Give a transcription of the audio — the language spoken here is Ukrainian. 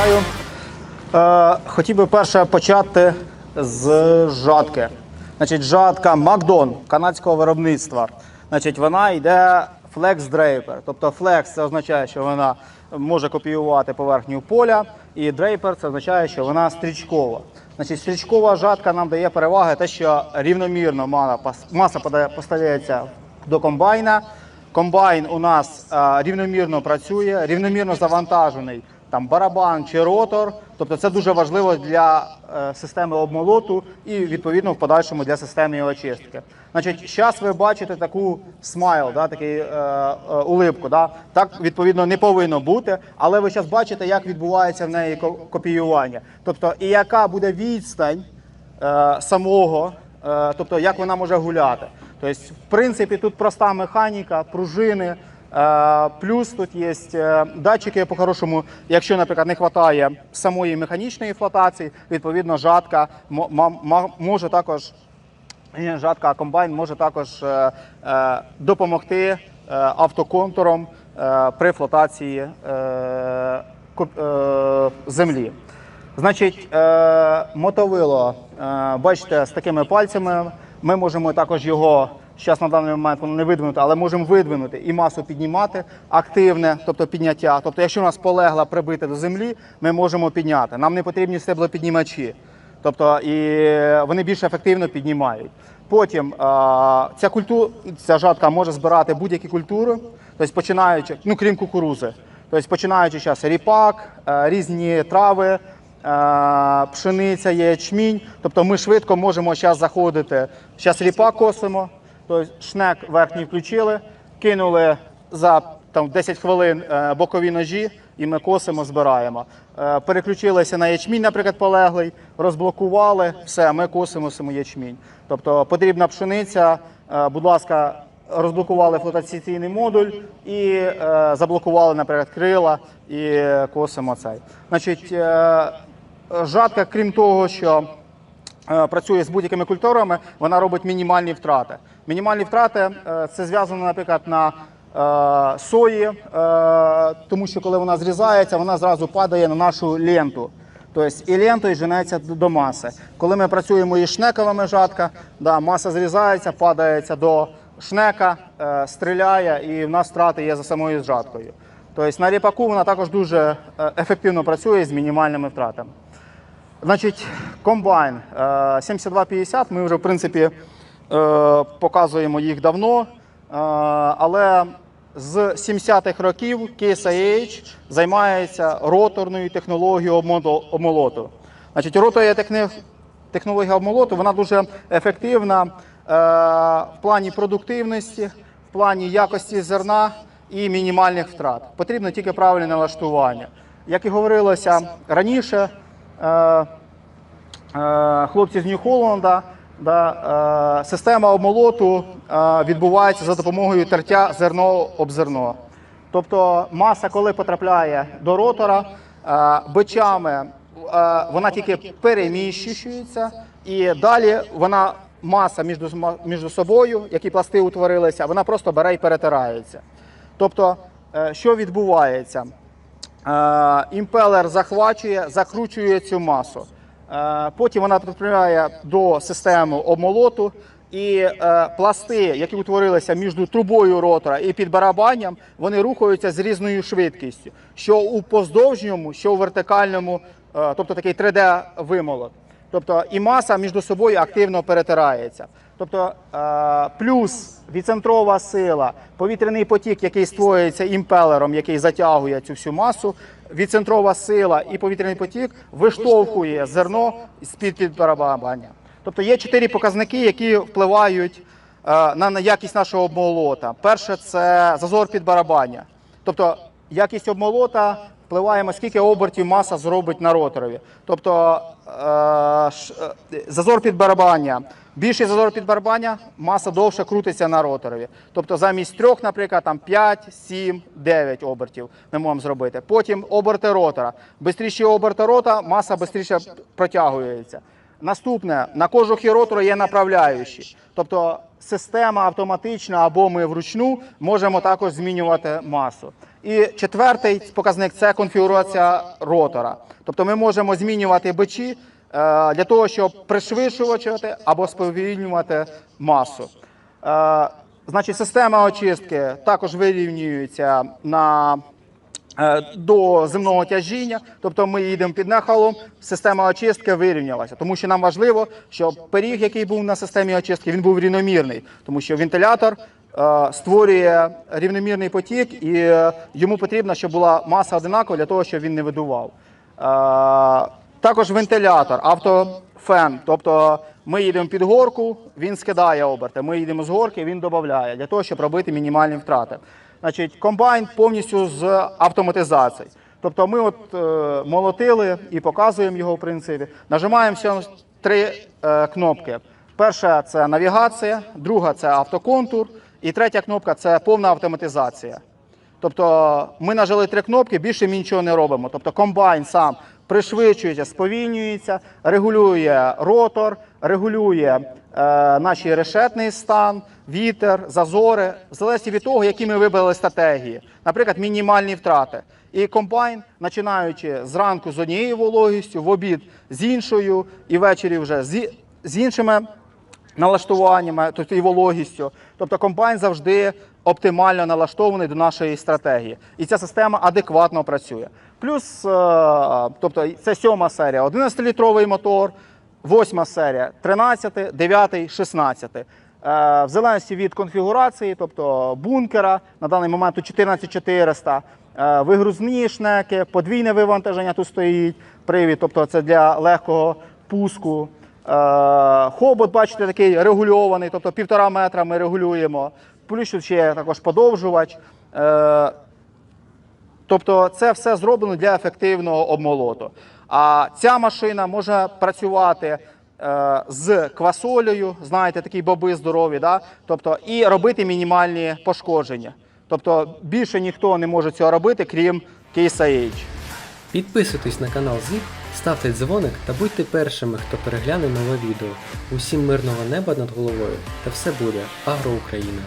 Вітаю. Е, хотів би перше почати з жатки. Значить, жатка Макдон канадського виробництва. Значить, вона йде Flex Draper. Тобто Flex це означає, що вона може копіювати поверхню поля, і Draper це означає, що вона стрічкова. Значить, стрічкова жатка нам дає переваги, те, що рівномірно маса поставляється до комбайна. Комбайн у нас е, рівномірно працює, рівномірно завантажений там барабан чи ротор. Тобто це дуже важливо для е, системи обмолоту і відповідно в подальшому для системи очистки. Значить, зараз ви бачите таку смайл, да, такий е, е, улипку. Да? Так відповідно не повинно бути, але ви зараз бачите, як відбувається в неї копіювання. Тобто, і яка буде відстань е, самого, е, тобто як вона може гуляти. Тобто, в принципі, тут проста механіка, пружини. Е, Плюс тут є е, датчики по-хорошому. Якщо, наприклад, не вистачає самої механічної флотації, відповідно, жатка може також жатка, комбайн може також е, допомогти автоконтуром при флотації землі. Значить, мотовило, бачите, з такими пальцями. Ми можемо також його, зараз на даний момент воно не видвинуто, але можемо видвинути і масу піднімати активне, тобто підняття. Тобто, якщо у нас полегла прибита до землі, ми можемо підняти. Нам не потрібні стеблопіднімачі. Тобто і вони більш ефективно піднімають. Потім ця культура, ця жатка може збирати будь-які культури, тобто починаючи, ну крім кукурузи, тобто починаючи зараз ріпак, е, різні трави, е, пшениця, ячмінь. Тобто ми швидко можемо зараз заходити. Зараз ріпак косимо, тобто шнек верхній включили, кинули за там 10 хвилин е, бокові ножі, і ми косимо, збираємо. Е, Переключилися на ячмінь, наприклад, полеглий, розблокували, все, ми косимо саму ячмінь. Тобто потрібна пшениця, е, будь ласка, розблокували флотаційний модуль і заблокували, наприклад, крила і косимо цей. Значить, жатка, крім того, що працює з будь-якими культурами, вона робить мінімальні втрати. Мінімальні втрати е, це зв'язано, наприклад, на е, сої, е, тому що коли вона зрізається, вона зразу падає на нашу ленту. Тобто і лентою женеться до маси. Коли ми працюємо із шнековими жатка, да, маса зрізається, падається до шнека, стріляє, і в нас втрати є за самою жаткою. Тобто на ріпаку вона також дуже ефективно працює з мінімальними втратами. Значить, комбайн е, 7250, ми вже в принципі показуємо їх давно, е, але з 70-х років Case IH займається роторною технологією обмо- обмолоту. Значить, роторна технологія обмолоту вона дуже ефективна е, в плані продуктивності, в плані якості зерна і мінімальних втрат. Потрібно тільки правильне налаштування. Як і говорилося раніше, е, е, хлопці з Нью-Холланда, да, е, система обмолоту е, відбувається за допомогою тертя зерно об зерно. Тобто маса, коли потрапляє до ротора, е, бичами е, вона тільки переміщується, і далі вона маса між, між собою, які пласти утворилися, вона просто бере і перетирається. Тобто, е, що відбувається? Е, Імпелер захвачує, закручує цю масу. Е, Потім вона потрапляє до системи обмолоту, і е, пласти, які утворилися між трубою ротора і під барабанням, вони рухаються з різною швидкістю, що у поздовжньому, що у вертикальному, е, тобто такий 3D-вимолот. Тобто і маса між собою активно перетирається. Тобто е, плюс відцентрова сила, повітряний потік, який створюється імпелером, який затягує цю всю масу, відцентрова сила і повітряний потік виштовхує зерно з-під підбарабання. Тобто є чотири показники, які впливають е, на якість нашого обмолота. Перше це зазор під барабання. Тобто якість обмолота впливає, скільки обертів маса зробить на роторові. Тобто е, е, зазор під барабання. Більший зазор під барабання, маса довше крутиться на роторові. Тобто замість трьох, наприклад, там 5, 7, 9 обертів ми можемо зробити. Потім оберти ротора. Бистріші оберти рота, маса швидше протягується. Наступне на кожух і ротору є направляючі. Тобто система автоматична або ми вручну можемо також змінювати масу. І четвертий показник це конфігурація ротора. Тобто ми можемо змінювати бичі е, для того, щоб пришвидшувати або сповільнювати масу. Е, Значить, система очистки також вирівнюється на е, до земного тяжіння, тобто ми їдемо під нахилом, система очистки вирівнялася, тому що нам важливо, щоб пиріг, який був на системі очистки, він був рівномірний, тому що вентилятор створює рівномірний потік, і е, йому потрібно, щоб була маса одинакова для того, щоб він не видував. Е, також вентилятор, автофен, тобто ми їдемо під горку, він скидає оберти. Ми їдемо з горки, він додає для того, щоб робити мінімальні втрати. Значить, комбайн повністю з автоматизацією. Тобто ми от е, молотили і показуємо його в принципі. Нажимаємо всього три е, кнопки. Перша це навігація, друга це автоконтур, і третя кнопка це повна автоматизація. Тобто ми нажали три кнопки, більше ми нічого не робимо. Тобто комбайн сам пришвидшується, сповільнюється, регулює ротор, регулює е, наш решетний стан, вітер, зазори, в залежності від того, які ми вибрали стратегії. Наприклад, мінімальні втрати. І комбайн, починаючи зранку з однією вологістю, в обід з іншою, і ввечері вже з, з іншими налаштуваннями, тобто і вологістю.Тобто комбайн завжди оптимально налаштований до нашої стратегії. І ця система адекватно працює. Плюс, е, тобто, це сьома серія, 11-літровий мотор, восьма серія, 13, 9, 16. Е, В залежності від конфігурації, тобто бункера, на даний момент тут 14400, е, вигрузні шнеки, подвійне вивантаження тут стоїть, привід, тобто це для легкого пуску. Е, Хобот, бачите, такий регульований, тобто півтора метра ми регулюємо. Плюс ще є також подовжувач. Е, Тобто це все зроблено для ефективного обмолоту. А ця машина може працювати е, з квасолею, знаєте, такі боби здорові, да? тобто, і робити мінімальні пошкодження. Тобто більше ніхто не може цього робити, крім Case IH. Підписуйтесь на канал ЗІП, ставте дзвоник та будьте першими, хто перегляне нове відео. Усім мирного неба над головою та все буде Агро Україна!